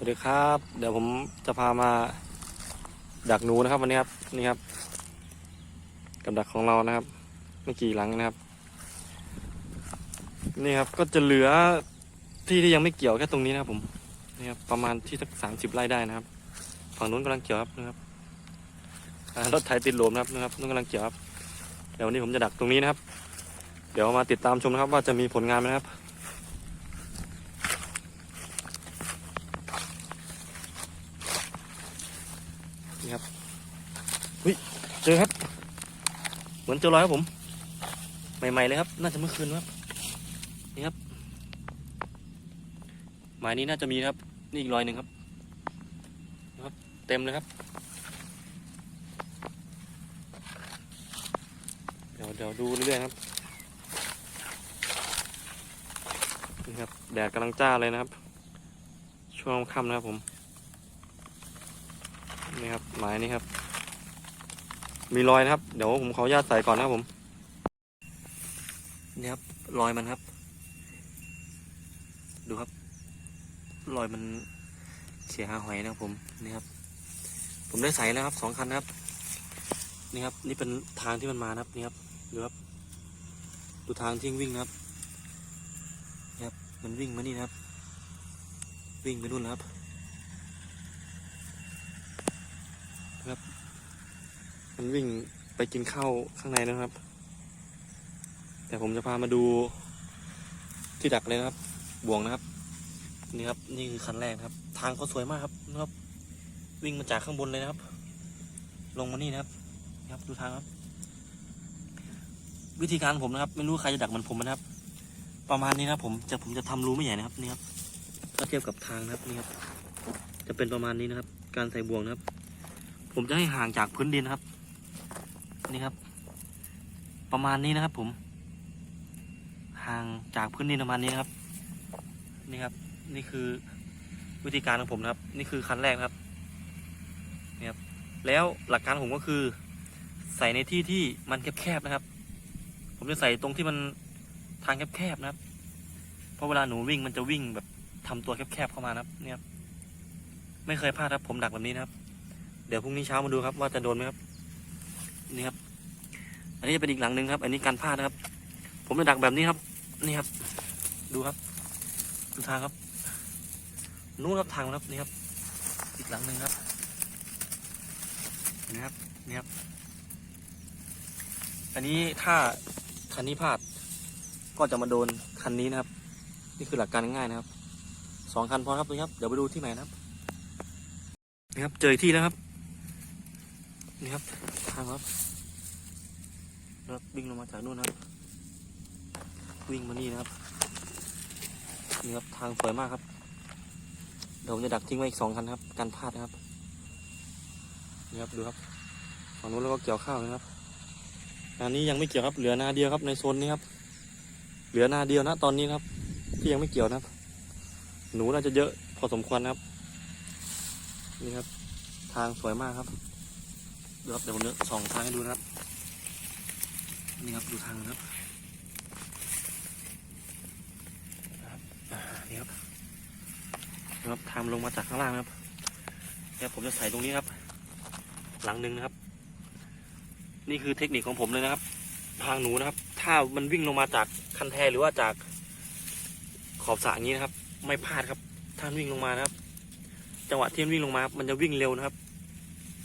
วัสดีครับ เดี๋ยวผมจะพามาดักหนูนะครับวันนี้ครับนี่ครับ กับดักของเรานะครับ ไม่กี่หลังนะครับ นี่ครับก็จะเหลือที่ที่ยังไม่เกี่ยวแค่ตรงนี้นะครับผมนี่ครับประมาณที่สักสามสิบไร่ได้นะครับ ฝั่งนู้นกำลังเกี่ยวครับนะครับอ่ารถไถติดหลมนะครับนะครับนู้นกำลังเกี่ยวครับเดี๋ยววันนี้ผมจะดักตรงนี้นะครับ เดี๋ยวมาติดตามชมนะครับ ว่าจะมีผลงานไหมครับ นี่ครับอุ้ย เจอครับ เหมือนเจอรอยครับผม ใหม่ ๆ เลยครับ น่าจะเมื่อคืนครับ นี่ครับ หมายนี้น่าจะมีครับ นี่อีกรอยหนึ่งครับนะครับ เต็มเลยครับ เดี๋ยวเดี๋ยวดูเรื่อยๆครับ นี่ครับ แดดกำลังจ้าเลยนะครับ ช่วงค่ำนะครับผม นี่ครับ หมายนี้ครับ มีรอยนะครับ เดี๋ยวผมขออนุญาตใส่ก่อนนะครับผมนี่ครับรอยมันครับ ดูครับ รอยมันเสียหาหอยนะครับผมนี่ครับ ผมได้ใส่แล้วครับสองคันนะครับ นี่ครับ นี่เป็นทางที่มันมานะครับนี่ครับดูครับ ดูทางที่วิ่งนะครับนี่ครับ มันวิ่งมานี่นะครับ วิ่งไปนู่นแล้วครับ มันวิ่งไปกินข้าวข้างในนะครับ แต่ผมจะพามาดูที่ดักเลยนะครับ บ่วงนะครับ นี่ครับ นี่คือคันแรกครับ ทางเขาสวยมากครับนะครับ วิ่งมาจากข้างบนเลยนะครับ ลงมานี่นะครับนี่ครับดูทางครับ วิธีการผมนะครับ ไม่รู้ใครจะดักเหมันผมนะครับ ประมาณนี้นะผมจะผมจะทำรูไม่ใหญ่นะครับนี่ครับถ้าเทียบกับทางนะครับนี่ครับ จะเป็นประมาณนี้นะครับ การใส่บ่วงนะครับ ผมจะให้ห่างจากพื้นดินนะครับ นี่ครับ ประมาณนี้นะครับ ผม ห่างจากพื้นดินประมาณนี้นะครับ นี่ครับ นี่คือวิธีการของผมนะครับ นี่คือคันแรกนะครับนี่ครับ แล้วหลักการของผมก็คือ ใส่ในที่ที่มันแคบๆนะครับ ผมจะใส่ตรงที่มันทางแคบๆนะครับ เพราะเวลาหนูวิ่งมันจะวิ่งแบบทำตัวแคบๆเข้ามานะครับ เนี่ยครับไม่เคยพลาดครับผมดักแบบนี้นะครับ เดี๋ยวพรุ่งนี้เช้ามาดูครับว่าจะโดนไหมครับ นี่ครับ อันนี้จะเป็นอีกหลังหนึ่งครับ อันนี้การพลาดนะครับ ผมจะดักแบบนี้ครับ นี่ครับ ดูครับดูทางครับ นู้นครับทางครับนี่ครับ อีกหลังหนึ่งครับนี่ครับนี่ครับ อันนี้ถ้าคันนี้พลาด ก็จะมาโดนคันนี้นะครับ นี่คือหลักการง่ายๆนะครับสองคันพอครับนี่ครับ เดี๋ยวไปดูที่ใหม่นะครับ นี่ครับ เจอที่แล้วครับ นี่ครับางครับนะครับวิ่งลงมาจากนู่นนะครับ วิ่งมานี่นะครับนี่ครับทางสวยมากครับเดี๋ยวผมจะดักทิ้งไว้อีกสองคันครับการพลาดนะครับนี่ครับดูครับฝั่งนู้นแล้วก็เกี่ยวข้าวนะครับอันนี้ยังไม่เกี่ยวครับเหลือนาเดียวครับในโซนนี้ครับ เหลือนาเดียวนะตอนนี้ครับ ที่ยังไม่เกี่ยวนะครับ หนูน่าจะเยอะพอสมควรนะครับ นี่ครับ ทางสวยมากครับ ดูครับเดี๋ยวผมจะส่องทางให้ดูนะครับ นี่ครับดูทางนะครับนี่ครับนะครับทางลงมาจากข้างล่างนะครับเดี๋ยวผมจะใส่ตรงนี้ครับ หลังหนึ่งนะครับ นี่คือเทคนิคของผมเลยนะครับ ทางหนูนะครับ ถ้ามันวิ่งลงมาจากคันแทหรือว่าจากขอบสระอย่างนี้นะครับ ไม่พลาดครับ ถ้าวิ่งลงมานะครับ จังหวะที่มันวิ่งลงมาครับมันจะวิ่งเร็วนะครับ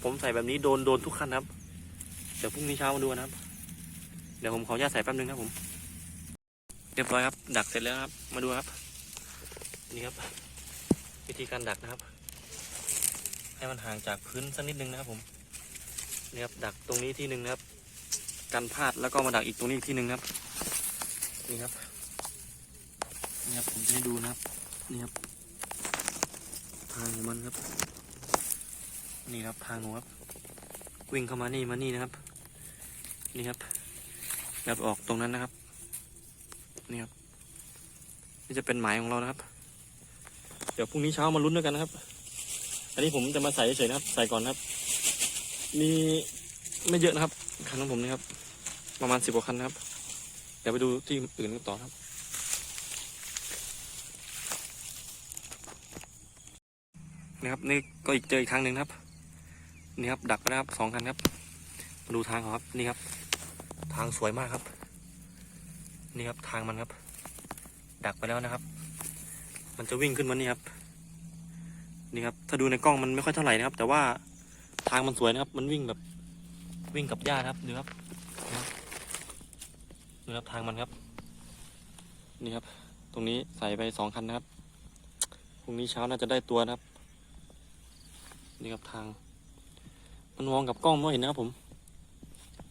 ผมใส่แบบนี้โดนโดนทุกคันนครับ เดี๋ยวพรุ่งนี้เช้ามาดูนะครับ เดี๋ยวผมขออนุญาตใส่แป๊บนึงครับผม เรียบร้อยครับ ดักเสร็จแล้วครับ มาดูครับ นี่ครับ วิธีการดักนะครับ ให้มันห่างจากพื้นสักนิดนึงนะครับผมนี่ครับดักตรงนี้ที่หนึ่งนะครับ กันพลาดแล้วก็มาดักอีกตรงนี้ที่หนึ่งครับ นี่ครับ นี่ครับผมจะให้ดูนะครับ นี่ครับทางของมันครับ นี่ครับทางหนูครับ วิ่งเข้ามานี่มานี่นะครับ นี่ครับแบบออกตรงนั้นนะครับ นี่ครับ นี่จะเป็นหมายของเรานะครับ เดี๋ยวพรุ่งนี้เช้ามาลุ้นด้วยกันนะครับ อันนี้ผมจะมาใส่เฉยๆนะครับ ใส่ก่อนนะครับ มีไม่เยอะนะครับ คันของผมนะครับ ประมาณสิบกว่าคันนะครับ เดี๋ยวไปดูที่อื่นกันต่อครับนะครับนี่ก็อีกเจออีกทางหนึ่งครับ นี่ครับดักไปนะครับสองคันครับมาดูทางครับนี่ครับ ทางสวยมากครับ นี่ครับทางมันครับ ดักไปแล้วนะครับ มันจะวิ่งขึ้นมานี่ครับนี่ครับถ้าดูในกล้องมันไม่ค่อยเท่าไหร่นะครับ แต่ว่าทางมันสวยนะครับ มันวิ่งแบบวิ่งกับหญ้าครับดูครับนะครับดูครับทางมันครับ นี่ครับ ตรงนี้ใส่ไปสองคันนะครับพรุ่งนี้เช้าน่าจะได้ตัวนะครับ นี่ครับทาง มันมองกับกล้องไม่เห็นนะครับผม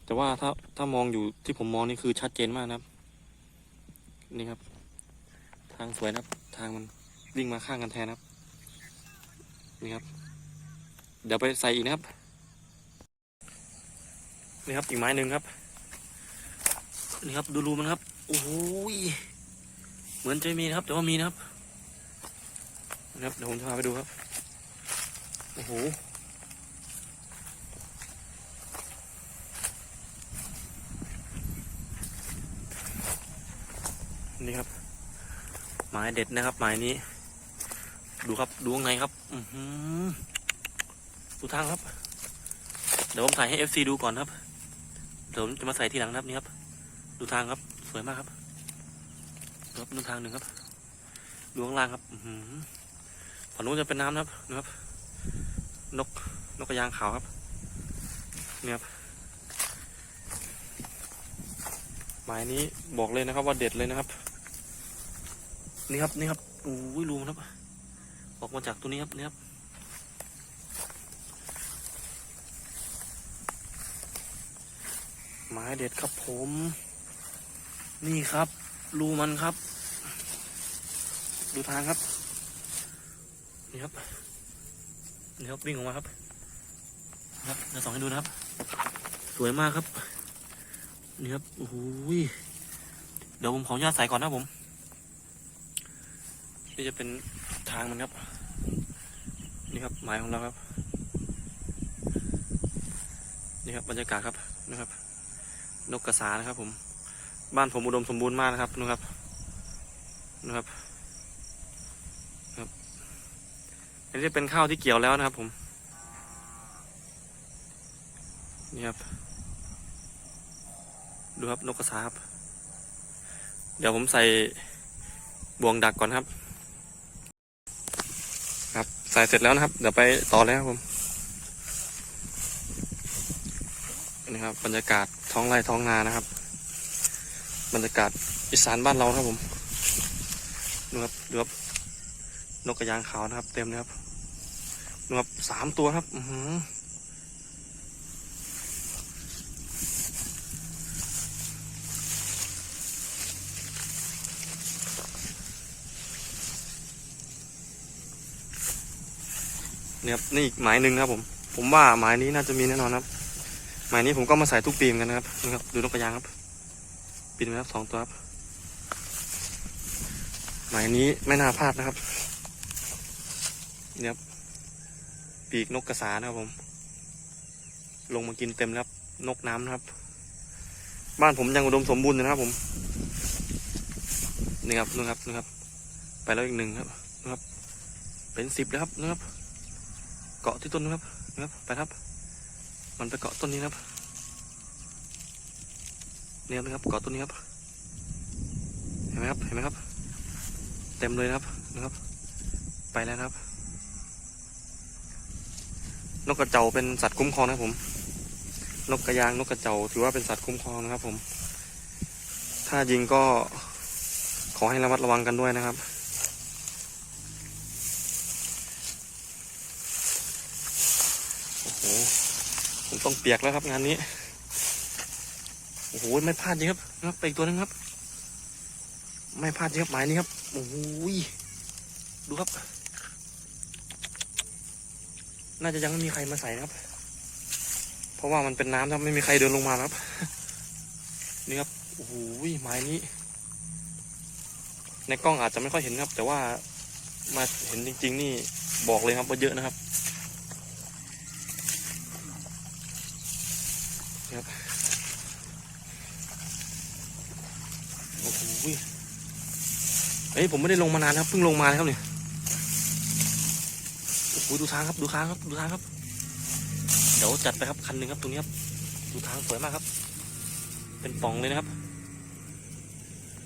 แต่ว่าถ้าถ้ามองอยู่ที่ผมมองนี่คือชัดเจนมากนะครับ นี่ครับ ทางสวยนะครับ ทางมันวิ่งมาข้างกันแทนนะครับ นี่ครับ เดี๋ยวไปใส่อีกนะครับ นี่ครับอีกไม้หนึ่งครับ นี่ครับดูรูมันครับ โอ้โหยเหมือนจะม่มีนะครับ แต่ว่ามีนะครับนะครับเดี๋ยวผมจะพาไปดูครับ โอ้โห นี่ครับ หมายเด็ดนะครับ หมายนี้ ดูครับดูข้างในครับ อืดูทางครับ เดี๋ยวผมถ่ายให้ FC ดูก่อนครับเดี๋ยวผมจะมาใส่ทีหลังครับนี่ครับ ดูทางครับ สวยมากครับดูครับดูทางหนึ่งครับดูข้างล่างครับอืฝั่งนู้นจะเป็นน้ำนะครับนะครับ นกนกกระยางขาวครับเนี่ยครับหมายนี้บอกเลยนะครับว่าเด็ดเลยนะครับ นี่ครับนี่ครับโอ้ยรูมันครับ ออกมาจากตัวนี้ครับนี่ครับหมายเด็ดครับผม นี่ครับ รูมันครับ ดูทางครับ นี่ครับนี่ครับวิ่งออกมาครับครับจะส่องให้ดูนะครับ สวยมากครับ นี่ครับโอ้โหยเดี๋ยวผมขออนุญาตใส่ก่อนนะผม นี่จะเป็นทางมันครับ นี่ครับหมายของเราครับ นี่ครับบรรยากาศครับนะครับ นกกระสานะครับ ผม บ้านผมอุดมสมบูรณ์มากนะครับนะครับนะครับครับอันนี้เป็นข้าวที่เกี่ยวแล้วนะครับ ผมนี่ครับ ดูครับนกกระสาครับ เดี๋ยวผมใส่บ่วงดักก่อนครับครับ ใส่เสร็จแล้วนะครับ เดี๋ยวไปต่อแลยครับผมนี่ครับ บรรยากาศท้องไร่ท้องนานะครับ บรรยากาศอีสานบ้านเราครับผมดูครับดูครับนกกระยางขาวนะครับ เต็มเลยครับดูครับสามตัวครับ อือ เนี่ยครับนี่อีกหมายหนึ่งนะครับผม ผมว่าหมายนี้น่าจะมีแน่นอนครับ หมายนี้ผมก็มาใส่ทุกปีมกันนะครับนี่ครับดูนกกระยางครับปีนไหมครับสองตัวครับ หมายนี้ไม่น่าพลาดนะครับเนี่ยครับปีกนกกระสานะครับผม ลงมากินเต็มแล้วครับนกน้ำนะครับ บ้านผมยังอุดมสมบูรณ์นะครับผมนี่ครับนู่นครับนู่นครับ ไปแล้วอีกหนึ่งครับนะครับ เป็นสิบแล้วครับนะครับ เกาะที่ต้นนะครับนะครับ ไปครับ มันไปเกาะต้นนี้นครับเนี่ยนะครับเกาะต้นนี้ครับเห็นไหมครับเห็นไหมครับ เต็มเลยนะครับนะครับ ไปแล้วครับนกกระเจาเป็นสัตว์คุ้มครองนะครับผม นกกระยางนกกระเจาถือว่าเป็นสัตว์คุ้มครองนะครับผม ถ้ายิงก็ขอให้ระมัดระวังกันด้วยนะครับ โอ้โห ผม ต้องเปียกแล้วครับงานนี้ โอ้โหไม่พลาดจริงครับนะครับไปอีกตัวหนึงครับ ไม่พลาดจริงครับหมายนี้ครับ โอ้โหยดูครับ น่าจะยังไม่มีใครมาใส่นะครับ เพราะว่ามันเป็นน้ำครับไม่มีใครเดินลงมาครับ นี่ครับ โอ้โหยหมายนี้ ในกล้องอาจจะไม่ค่อยเห็นครับ แต่ว่ามาเห็นจริง ๆ นี่บอกเลยครับว่าเยอะนะครับโอ้โห เอ้ยผมไม่ได้ลงมานานครับเพิ่งลงมาครับเนี่ยโอ้โหดูทางครับดูทางครับดูทางครับ เดี๋ยวจัดไปครับคันหนึ่งครับตรงนี้ครับดูทางสวยมากครับ เป็นป่องเลยนะครับ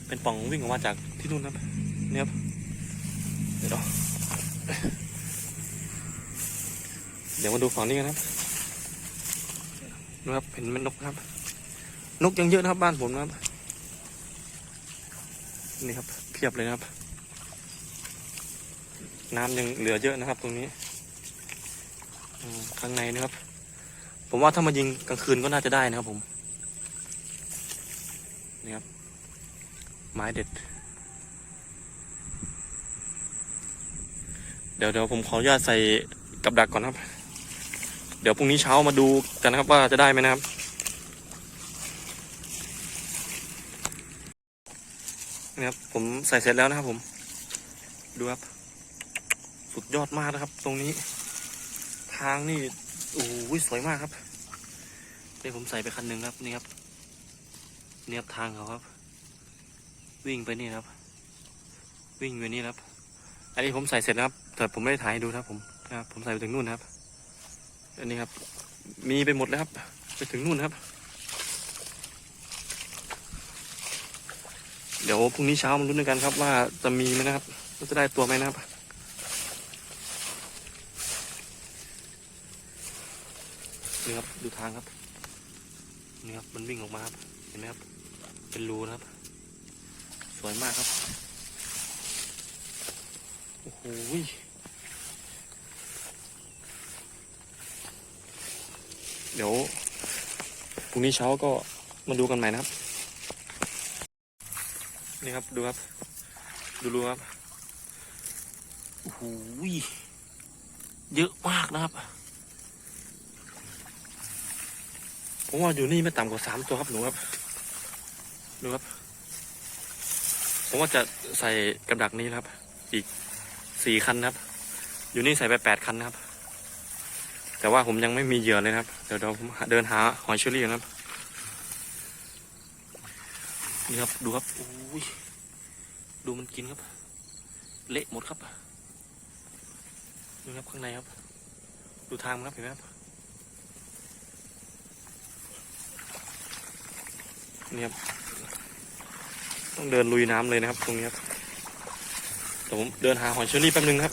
เป็นป่องวิ่งออกมาจากที่นู่นครับเนี่ยครับเดี๋ยวเดี๋ยวมาดูฝั่งนี้กันครับนะครับเห็นมันนกครับ นกยังเยอะนะครับบ้านผมนะครับนี่ครับ เพียบเลยนะครับ น้ำยังเหลือเยอะนะครับ ตรงนี้ข้างในนะครับ ผมว่าถ้ามายิงกลางคืนก็น่าจะได้นะครับผมนี่ครับไม้เด็ด เดี๋ยวเดี๋ยวผมขออนุญาตใส่กับดักก่อนครับ เดี๋ยวพรุ่งนี้เช้ามาดูกันนะครับว่าจะได้ไหมนะครับ นี่ครับผมใส่เสร็จแล้วนะครับผม ดูครับ สุดยอดมากนะครับ ตรงนี้ ทางนี่โอ้โหสวยมากครับเดี๋ยวผมใส่ไปคันหนึ่งครับนี่ครับเนี่ยบทางเขาครับ วิ่งไปนี่ครับ วิ่งไปนี่ครับ อันนี้ผมใส่เสร็จแล้วครับ แต่ผมไม่ได้ถ่ายให้ดูครับผมนะครับผมใส่ไปถึงนู่นครับ อันนี้ครับ มีไปหมดแล้วครับ ไปถึงนู่นครับ เดี๋ยวพรุ่งนี้เช้ามาลุ้นด้วยกันครับ ว่าจะมีไหมนะครับว่าจะได้ตัวไหมนะครับนี่ครับดูทางครับนี่ครับมันวิ่งออกมาครับเห็นไหมครับ เป็นรูนะครับ สวยมากครับโอ้โหเดี๋ยวพรุ่งนี้เช้าก็มาดูกันใหม่นะครับ นี่ครับดูครับ ดูรูครับโอ้โหเยอะมากนะครับผมว่าอยู่นี่ไม่ต่ำกว่าสามตัวครับหนูครับดูครับผมว่าจะใส่กับดักนี้นะครับ อีกสี่คันนะครับ อยู่นี่ใส่ไปแปดคันนะครับ แต่ว่าผมยังไม่มีเหยื่อเลยนะครับ เดี๋ยวเดี๋ยวผมเดินหาหอยเชอรี่ก่อนนะครับ นี่ครับดูครับโอ้ยดูมันกินครับ เละหมดครับดูครับข้างในครับ ดูทางครับเห็นไหมครับนี่ครับต้องเดินลุยน้ำเลยนะครับ ตรงนี้ครับเดี๋ยวผมเดินหาหอยเชอรี่แป๊บนึงครับ